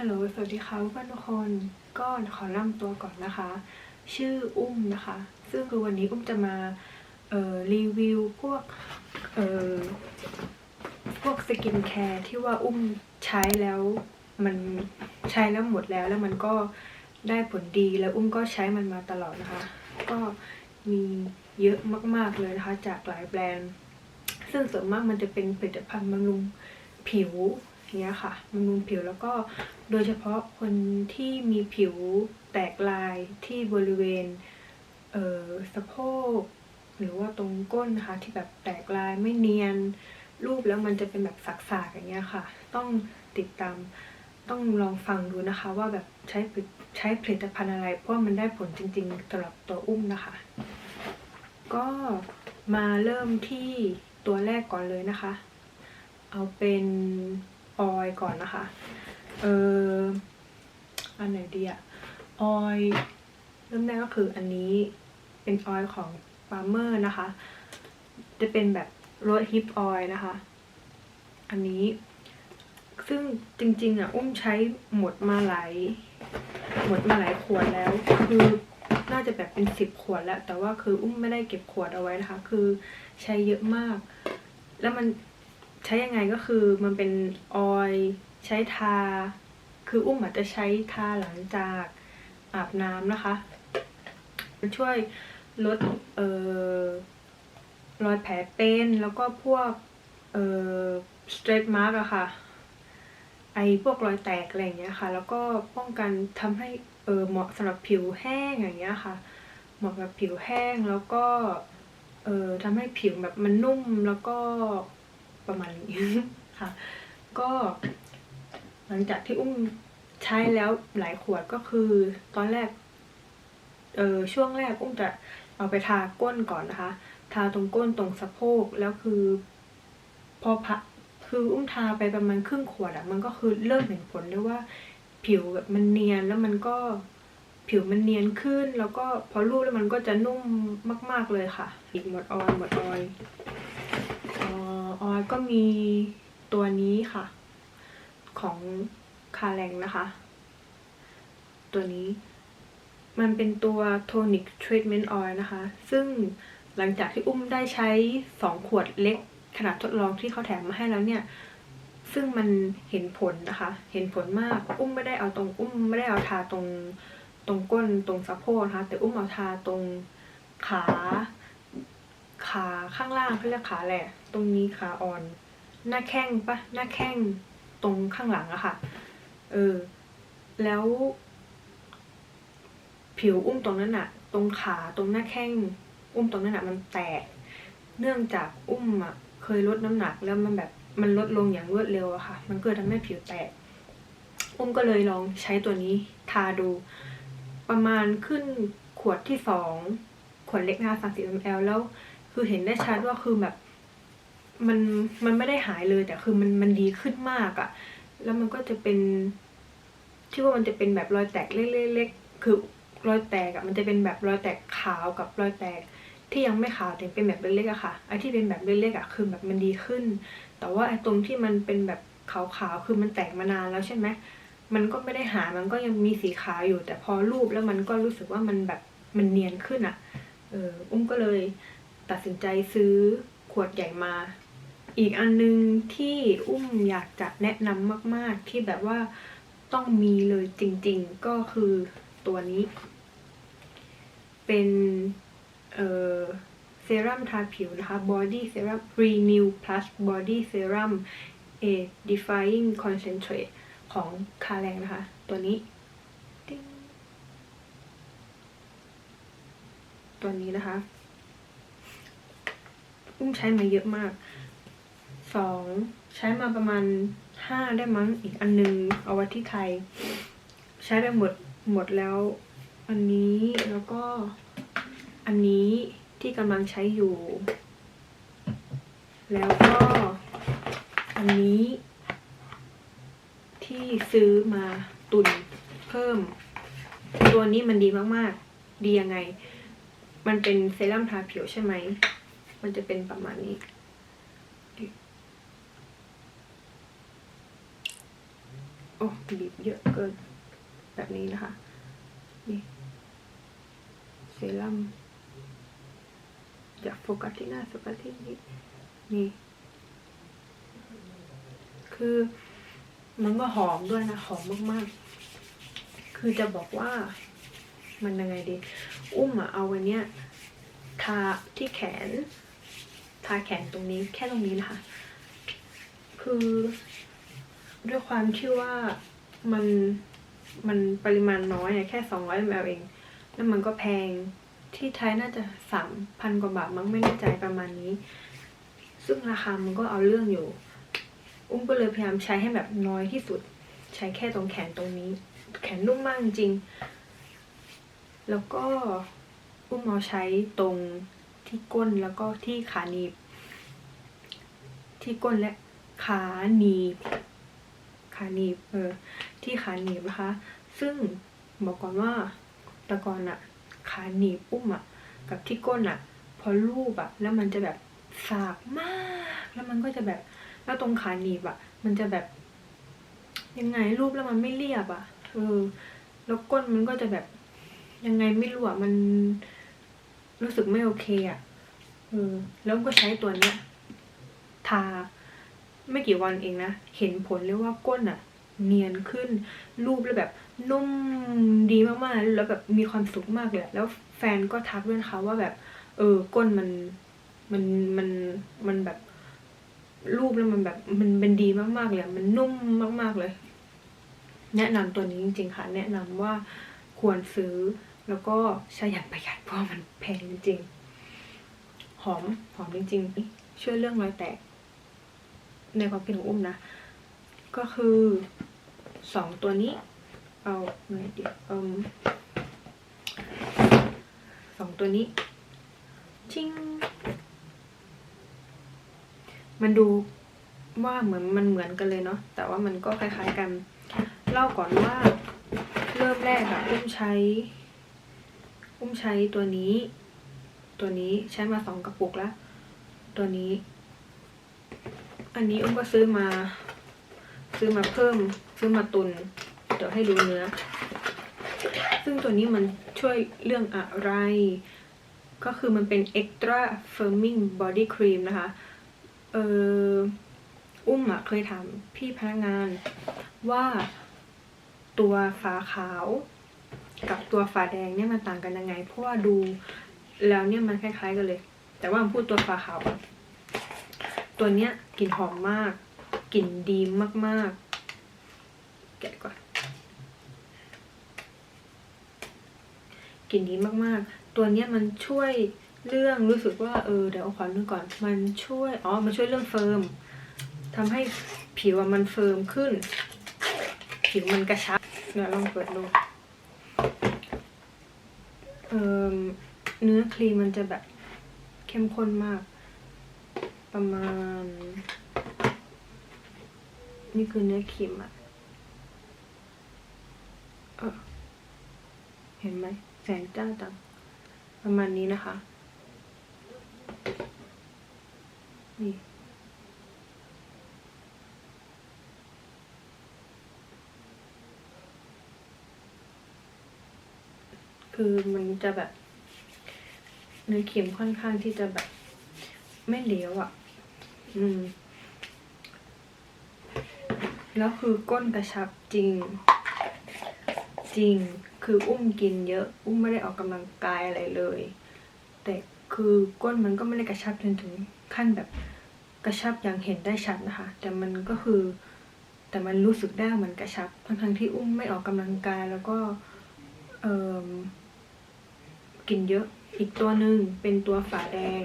ฮัลโหลสวัสดีค่ะเพื่อนทุกคนก็ขอเริ่มตัวก่อนนะคะ ชื่ออุ้มนะคะ ซึ่งคือวันนี้อุ้มจะมารีวิวพวกพวกสกินแคร์ที่ว่าอุ้มใช้แล้วมันใช้แล้วหมดแล้วแล้วมันก็ได้ผลดีแล้วอุ้มก็ใช้มันมาตลอดนะคะ ก็มีเยอะมากๆเลยนะคะ จากหลายแบรนด์ ซึ่งส่วนมากมันจะเป็นผลิตภัณฑ์บำรุงผิว เงี้ยค่ะบำรุงผิวแล้วก็โดยเฉพาะคนที่มีผิวแตกลายที่บริเวณเอ่อสะโพกหรือว่าตรงก้นนะคะที่แบบแตกลายไม่เนียนรูปแล้วมันจะเป็นแบบสักๆอย่างเงี้ยค่ะ ต้องติดตามต้องลองฟังดูนะคะว่าแบบใช้ใช้ผลิตภัณฑ์อะไร เพราะมันได้ผลจริงๆสำหรับตัวอุ้มนะคะ ก็มาเริ่มที่ตัวแรกก่อนเลยนะคะ เอาเป็น ออยก่อนนะคะ เอออันไหนดีอะออยเริ่มแรกก็คืออันนี้เป็นออยของปาร์เมอร์นะคะ จะเป็นแบบรสฮิปออยนะคะ อันนี้ ซึ่งจริงๆอะอุ้มใช้หมดมาหลายหมดมาหลายขวดแล้ว คือน่าจะแบบเป็นสิบขวดแล้ว แต่ว่าคืออุ้มไม่ได้เก็บขวดเอาไว้นะคะ คือใช้เยอะมาก แล้วมัน ใช้ยังไงก็คือมันเป็นออยล์ใช้ทา คืออุ้มอาจจะใช้ทาหลังจากอาบน้ำนะคะมันช่วยลดเอ่อรอยแผลเป็นแล้วก็พวกเอ่อ straight mark อะค่ะ ไอพวกรอยแตกอะไรอย่างเงี้ยค่ะ แล้วก็ป้องกันทำให้เออเหมาะสำหรับผิวแห้งอย่างเงี้ยค่ะ เหมาะกับผิวแห้งแล้วก็เออทำให้ผิวแบบมันนุ่มแล้วก็ ประมาณนี้ค่ะ ก็หลังจากที่อุ้มใช้แล้วหลายขวดก็คือ ตอนแรก เออช่วงแรกอุ้มจะเอาไปทาก้นก่อนนะคะ ทาตรงก้นตรงสะโพกแล้วคือ พอพะคืออุ้มทาไปประมาณครึ่งขวดอะมันก็คือเริ่มเห็นผลเลยว่า ผิวแบบมันเนียนแล้วมันก็ผิวมันเนียนขึ้นแล้วก็พอรูปแล้วมันก็จะนุ่มมาก ๆเลยค่ะอีกหมดออยหมดออย อออยก็มีตัวนี้ค่ะ ของคาแรงนะคะ ตัวนี้มันเป็นตัวโทนิ c ทรีทเมนต์ออยล์นะคะ ซึ่งหลังจากที่อุ้มได้ใช้สองขวดเล็กขนาดทดลองที่เขาแถมมาให้แล้วเนี่ย ซึ่งมันเห็นผลนะคะ เห็นผลมาก อุ้มไม่ได้เอาตรง อุ้มไม่ได้เอาทาตรงตรงก้นตรงสะโพกนะคะ แต่อุ้มเอาทาตรงขา ขาข้างล่างเขาเรียกขาแหละ ตรงนี้ขาอ่อน หน้าแข้งปะหน้าแข้งตรงข้างหลังอะค่ะ เออ แล้ว ผิวอุ้มตรงนั้นอะตรงขาตรงหน้าแข้ง อุ้มตรงนั้นอะมันแตก เนื่องจากอุ้มอะเคยลดน้ำหนักแล้วมันแบบมันลดลงอย่างรวดเร็วอะค่ะ มันเก็เลยทำให้ผิวแตก อุ้มก็เลยลองใช้ตัวนี้ทาดู ประมาณขึ้นขวดที่สองขวดเล็กนะคะสามสิบมลแล้ว คือเห็นได้ชัดว่าคือแบบมันมันไม่ได้หายเลยแต่คือมันมันดีขึ้นมากอะแล้วมันก็จะเป็นที่ว่ามันจะเป็นแบบรอยแตกเล็กๆคือรอยแตกอะมันจะเป็นแบบรอยแตกขาวกับรอยแตกที่ยังไม่ขาวแต่เป็นแบบเล็กๆอะค่ะไอ้ที่เป็นแบบเล็กๆอะคือแบบมันดีขึ้น แต่ว่าไอ้ตรงที่มันเป็นแบบขาวๆคือมันแตกมานานแล้วใช่ไหมมันก็ไม่ได้หายมันก็ยังมีสีขาวอยู่ แต่พอรูปแล้วมันก็รู้สึกว่ามันแบบมันเนียนขึ้นอะเอออุ้มก็เลย ตัดสินใจซื้อขวดใหญ่มา อีกอันนึงที่อุ้มอยากจะแนะนำมาก ๆ ที่แบบว่าต้องมีเลยจริง ๆ ก็คือตัวนี้ เป็นเอ่อเซรั่มทาผิวนะคะ Body Serum Renew Plus Body Serum A Defying Concentrate ของคาแรงนะคะ ตัวนี้ ตัวนี้นะคะ อุ้มใช้มาเยอะมากสองใช้มาประมาณห้าได้มั้งอีกอันนึงเอาไว้ที่ไทย ใช้ไปหมดหมดแล้ว อันนี้แล้วก็อันนี้ที่กำลังใช้อยู่ แล้วก็ อันนี้ ที่ซื้อมาตุนเพิ่ม ตัวนี้มันดีมากๆ ดียังไง มันเป็นเซรั่มทาผิวใช่ไหม มันจะเป็นประมาณนี้ โอ้บีบเยอะเกิน แบบนี้นะคะ นี่เซรั่มอยากโฟกัสที่หน้าโฟกัสที่นี้นี่ คือมันก็หอมด้วยนะ หอมมากๆ คือจะบอกว่ามันยังไงดี อุ้มอะเอาวันเนี้ยทาที่แขน ทาแขนตรงนี้แค่ตรงนี้นะคะ คือด้วยความที่ว่ามันมันปริมาณน้อยแค่สองร้อยมลเอง แล้วมันก็แพงที่ไทยน่าจะสามพันกว่าบาทมั้งไม่แน่ใจประมาณนี้ ซึ่งราคามันก็เอาเรื่องอยู่ อุ้มก็เลยพยายามใช้ให้แบบน้อยที่สุด ใช้แค่ตรงแขนตรงนี้ แขนนุ่มมากจริง แล้วก็อุ้มเอาใช้ตรง ที่ก้นแล้วก็ที่ขาหนีบ ที่ก้นและขาหนีบ ขาหนีบเออที่ขาหนีบนะคะ ซึ่งบอกก่อนว่าแต่ก่อนอะขาหนีบอุ้มอะกับที่ก้นอะพอรูปอะแล้วมันจะแบบสากมาก แล้วมันก็จะแบบแล้วตรงขาหนีบอะมันจะแบบยังไงรูปแล้วมันไม่เรียบอะเออแล้วก้นมันก็จะแบบยังไงไม่รู้อะมัน รู้สึกไม่โอเคอะเออแล้วก็ใช้ตัวเนี้ยทาไม่กี่วันเองนะ เห็นผลเลยว่าก้นอะเนียนขึ้น รูปแล้วแบบนุ่มดีมากๆ แล้วแบบมีความสุขมากเลย แล้วแฟนก็ทักด้วยนะคะว่าแบบ เออ ก้นมันมันมันมันแบบ รูปแล้วมันแบบ มันเป็นดีมากๆเลย มันนุ่มมากๆเลย แนะนำตัวนี้จริงๆค่ะ แนะนำว่าควรซื้อ แล้วก็ใช้อย่างประหยัดเพราะมันแพงจริงๆ หอมหอมจริงๆ ช่วยเรื่องรอยแตก ในความคิดของอุ้มนะ ก็คือสองตัวนี้ เอาไงดีเอืมสองตัวนี้ชิงมันดูว่าเหมือนมันเหมือนกันเลยเนาะแต่ว่ามันก็คล้ายๆกัน เล่าก่อนว่าเริ่มแรกอะอุ้มใช้ อุ้มใช้ตัวนี้ ตัวนี้ใช้มาสองกระปุกแล้ว ตัวนี้ อันนี้อุ้มก็ซื้อมา ซื้อมาเพิ่ม ซื้อมาตุน เดี๋ยวให้ดูเนื้อ ซึ่งตัวนี้มันช่วยเรื่องอะไร ก็คือมันเป็น extra firming body cream นะคะ เอออุ้มอะเคยถามพี่พนักงานว่าตัวฝาขาว กับตัวฝาแดงเนี่ยมันต่างกันยังไง เพราะว่าดูแล้วเนี่ยมันคล้าย ๆ กันเลย แต่ว่าพูดตัวฝาขาวก่อนตัวเนี้ยกลิ่นหอมมากกลิ่นดีมากๆ แกะก่อนกลิ่นดีมากๆ ตัวเนี้ยมันช่วยเรื่องรู้สึกว่าเออเดี๋ยวเอาขอนึกก่อน มันช่วยอ๋อมันช่วยเรื่องเฟิร์มทำให้ผิวมันเฟิร์มขึ้น ผิวมันกระชับเดี๋ยวลองเปิดดู เนื้อครีมมันจะแบบเข้มข้นมาก ประมาณ นี่คือเนื้อครีมอะเออเห็นไหมแสงจ้าจังประมาณนี้นะคะ นี่ คือมันจะแบบเนื้อครีมค่อนข้างที่จะแบบ ไม่เหลวอะ่ะ อืม แล้วคือก้นกระชับจริง จริง คืออุ้มกินเยอะ อุ้มไม่ได้ออกกำลังกายอะไรเลย แต่คือก้นมันก็ไม่ได้กระชับจนถึงขั้นแบบกระชับอย่างเห็นได้ชัดนะคะ แต่มันก็คือ แต่มันรู้สึกได้ว่ามันกระชับ ทั้งทั้งที่อุ้มไม่ออกกำลังกายแล้วก็ เอ่อ กินเยอะ อีกตัวหนึ่งเป็นตัวฝาแดง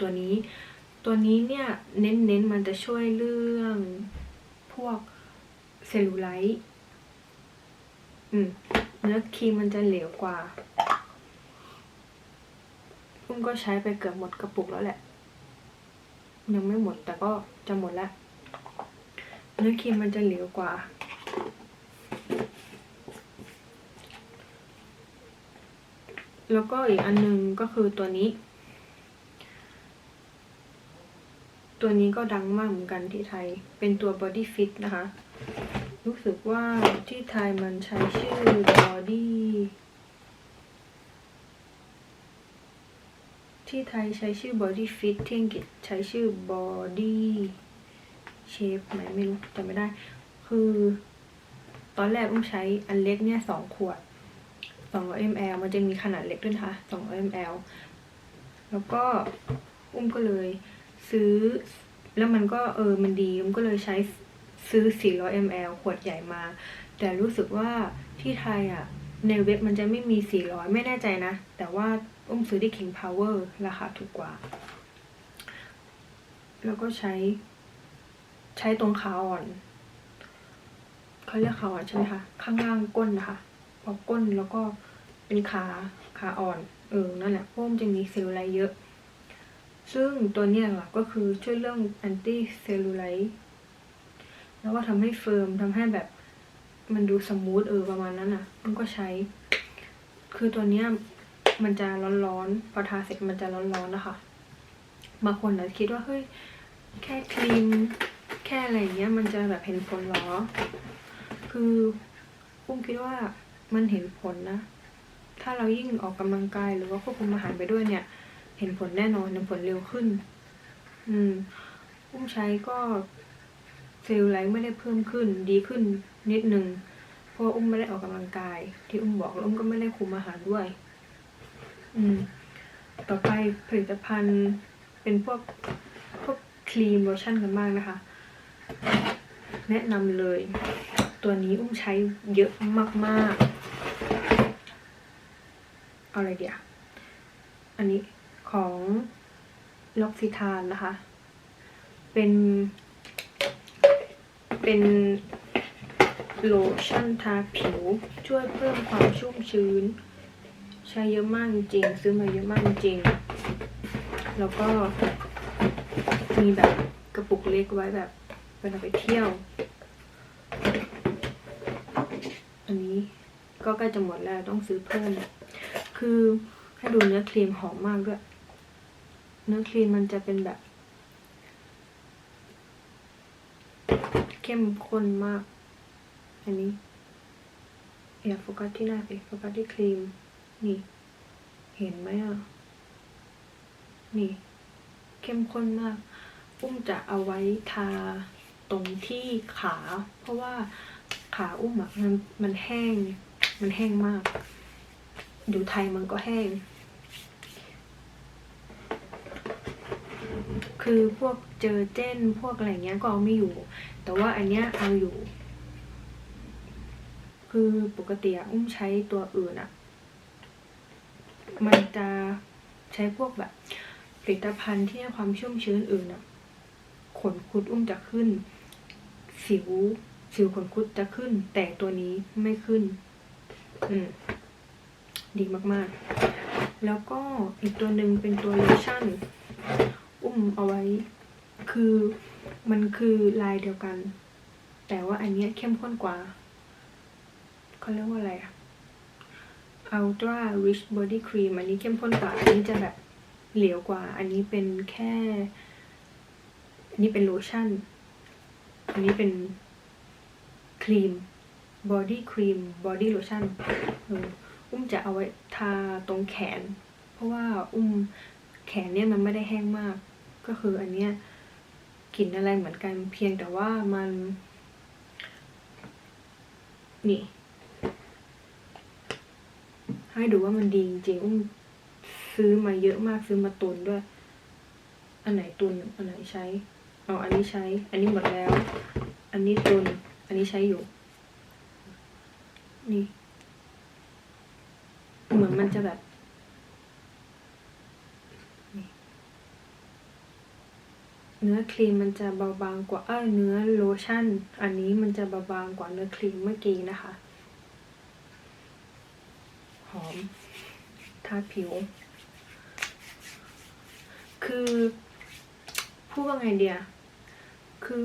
ตัวนี้ ตัวนี้เนี่ยเน้นเน้นมันจะช่วยเรื่องพวกเซลลูไลท์อืมเนื้อครีมมันจะเหลวกว่าอุ้มก็ใช้ไปเกือบหมดกระปุกแล้วแหละ ยังไม่หมดแต่ก็จะหมดแล้ว เนื้อครีมมันจะเหลวกว่า แล้วก็อีกอันหนึงก็คือตัวนี้ ตัวนี้ก็ดังมากเหมือนกันที่ไทย เป็นตัว Body Fit นะคะ รู้สึกว่าที่ไทยมันใช้ชื่อ Body ที่ไทยใช้ชื่อ Body Fit ที่อังกฤษใช้ชื่อ Body Shape ไหนไม่รู้จำไม่ได้ คือ ตอนแรกอุ้มใช้อันเล็กเนี่ยสองขวด 200 ml มันจะมีขนาดเล็กด้วยนะคะ200 ml แล้วก็อุ้มก็เลยซื้อ แล้วมันก็เออมันดีอุ้มก็เลยใช้ซื้อ 400 ml ขวดใหญ่มา แต่รู้สึกว่าที่ไทยอะ ในเว็บมันจะไม่มี 400 ไม่แน่ใจนะ แต่ว่าอุ้มซื้อที่ King Power ราคาถูกกว่า แล้วก็ใช้ ใช้ตรงขาอ่อนเขาเรียกขาอ่อนใช่ไหมคะ ข้างล่างก้นนะคะ พอก้นแล้วก็เป็นขาขาอ่อน เออ นั่นแหละเพราะมันจะมีเซลลูไลท์เยอะ ซึ่งตัวเนี้ยหลักก็คือช่วยเรื่องแอนตี้เซลลูไลท์แล้วก็ทำให้เฟิร์มทำให้แบบมันดูสมูทเออประมาณนั้นอะ มันก็ใช้ คือตัวเนี้ยมันจะร้อนๆ พอทาเสร็จมันจะร้อนๆนะคะ บางคนอาจจะคิดว่าเฮ้ยแค่ครีมแค่อะไรเงี้ย มันจะแบบเห็นผลหรอ คือปุ้มคิดว่า มันเห็นผลนะ ถ้าเรายิ่งออกกำลังกายหรือว่าควบคุมอาหารไปด้วยเนี่ย เห็นผลแน่นอนเห็นผลเร็วขึ้น อืมปุ้มใช้ก็เซลล์ไลท์ไม่ได้เพิ่มขึ้น ดีขึ้นนิดนึงเพราะอุ้มไม่ได้ออกกำลังกาย ที่อุ้มบอกแล้วอุ้มก็ไม่ได้คุมอาหารด้วย อืม ต่อไปผลิตภัณฑ์เป็นพวกพวกครีมโลชั่นกันบ้างนะคะ แนะนำเลย ตัวนี้อุ้มใช้เยอะมากๆ เอาอะไรเดียวอันนี้ของล็อกซิทานนะคะ เป็น เป็นโลชั่นทาผิวช่วยเพิ่มความชุ่มชื้น ใช้เยอะมากจริง ซื้อมาเยอะมากจริง แล้วก็มีแบบกระปุกเล็กไว้แบบเวลาไปเที่ยว อันนี้ก็ใกล้จะหมดแล้วต้องซื้อเพิ่ม คือให้ดูเนื้อครีมหอมมากด้วย เนื้อครีมมันจะเป็นแบบ เข้มข้นมาก อันนี้อย่าโฟกัสที่หน้าสิโฟกัสที่ครีม นี่ เห็นไหมอะ นี่ เข้มข้นมากอุ้มจะเอาไว้ทาตรงที่ขา เพราะว่าขาอุ้มอะมันมันแห้ง มันแห้งมาก อยู่ไทยมันก็แห้ง คือพวกเจอเจนพวกอะไรเงี้ยก็เอาไม่อยู่ แต่ว่าอันเนี้ยเอาอยู่ คือปกติอุ้มใช้ตัวอื่นอะมันจะใช้พวกแบบผลิตภัณฑ์ที่ให้ความชุ่มชื้นอื่นอะขนคุดอุ้มจะขึ้น สิวสิวขนคุดจะขึ้น แต่ตัวนี้ไม่ขึ้น อืม ดีมากๆ แล้วก็อีกตัวหนึ่งเป็นตัวโลชั่น อุ้มเอาไว้ คือมันคือลายเดียวกัน แต่ว่าอันเนี้ยเข้มข้นกว่าเขาเรียกว่าอะไรอะ Ultra Rich Body Cream อันนี้เข้มข้นกว่า อันนี้จะแบบเหลวกว่า อันนี้เป็นแค่ อันนี้เป็นโลชั่น อันนี้เป็นครีม body cream body lotion เออ อุ้มจะเอาไว้ทาตรงแขน เพราะว่าอุ้มแขนเนี่ยมันไม่ได้แห้งมาก ก็คืออันเนี้ยกลิ่นอะไรเหมือนกันเพียงแต่ว่ามัน นี่ ให้ดูว่ามันดีจริงอุ้มซื้อมาเยอะมากซื้อมาตุนด้วย อันไหนตุนอันไหนใช้เอาอันนี้ใช้ อันนี้หมดแล้ว อันนี้ตุนอันนี้ใช้อยู่ นี่ เหมือนมันจะแบบเนื้อครีมมันจะเบาบางกว่าเอ้ยเนื้อโลชั่น อันนี้มันจะเบาบางกว่าเนื้อครีมเมื่อกี้นะคะ หอม ทาผิว คือพูดว่าไงเดียคือ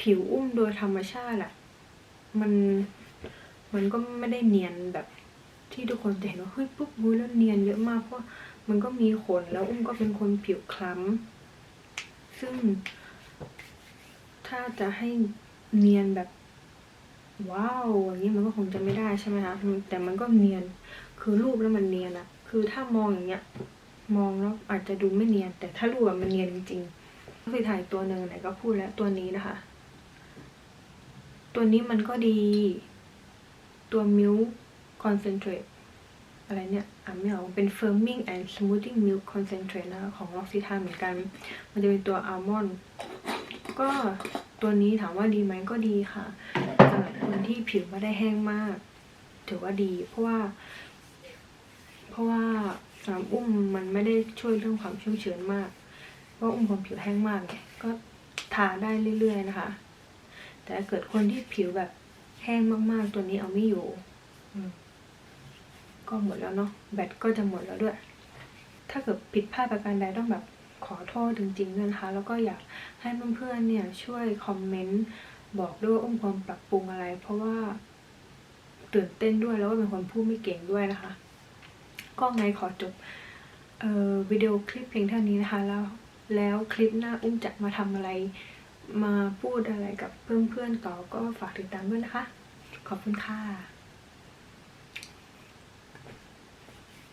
ผิวอุ้มโดยธรรมชาติอะมัน มันก็ไม่ได้เนียนแบบ ที่ทุกคนจะเห็นว่าเฮ้ยปุ๊บบุยแล้วเนียนเยอะมากเพราะมันก็มีขนแล้วอุ้มก็เป็นคนผิวคล้ำซึ่ง ถ้าจะให้เนียนแบบ ว้าวอย่างนี้มันก็คงจะไม่ได้ใช่ไหมคะแต่มันก็เนียนคือรูปแล้วมันเนียนอะคือถ้ามองอย่างเงี้ย มองแล้วอาจจะดูไม่เนียน แต่ถ้ารูปอะมันเนียนจริงๆก็คือถ่ายตัวหนึ่งไหนก็พูดแล้วตัวนี้นะคะ ตัวนี้มันก็ดี ตัวมิล คอนเซนเทรตอะไรเนี่ยอ่านไม่ออกเป็น firming and smoothing milk concentrate นะคะของ L'Occitane เหมือนกัน มันจะเป็นตัวอัลมอนด์ก็ตัวนี้ถามว่าดีไหมก็ดีค่ะสำหรับคนที่ผิวไม่ได้แห้งมาก ถือว่าดี เพราะว่า เพราะว่าสำหรับอุ้มมันไม่ได้ช่วยเรื่องความชุ่มชื้นมาก เพราะอุ้มความผิวแห้งมากไงก็ทาได้เรื่อยๆนะคะ แต่เกิดคนที่ผิวแบบแห้งมากๆ ตัวนี้เอาไม่อยู่ ก็หมดแล้วเนาะแบตก็จะหมดแล้วด้วย ถ้าเกิดผิดพลาดประการใดต้องแบบขอโทษจริงๆด้วยนะคะ แล้วก็อยากให้เพื่อนๆเนี่ยช่วยคอมเมนต์บอกด้วยว่าอุ้มควรปรับปรุงอะไร เพราะว่าตื่นเต้นด้วยแล้วก็เป็นคนพูดไม่เก่งด้วยนะคะ ก็ไงขอจบออวิดีโอคลิปเพียงเท่านี้นะคะ แล้วแล้วคลิปหน้าอุ้มจะมาทำอะไร มาพูดอะไรกับเพื่อนๆต่อก็ฝากติดตามด้วยนะคะ ขอบคุณค่ะ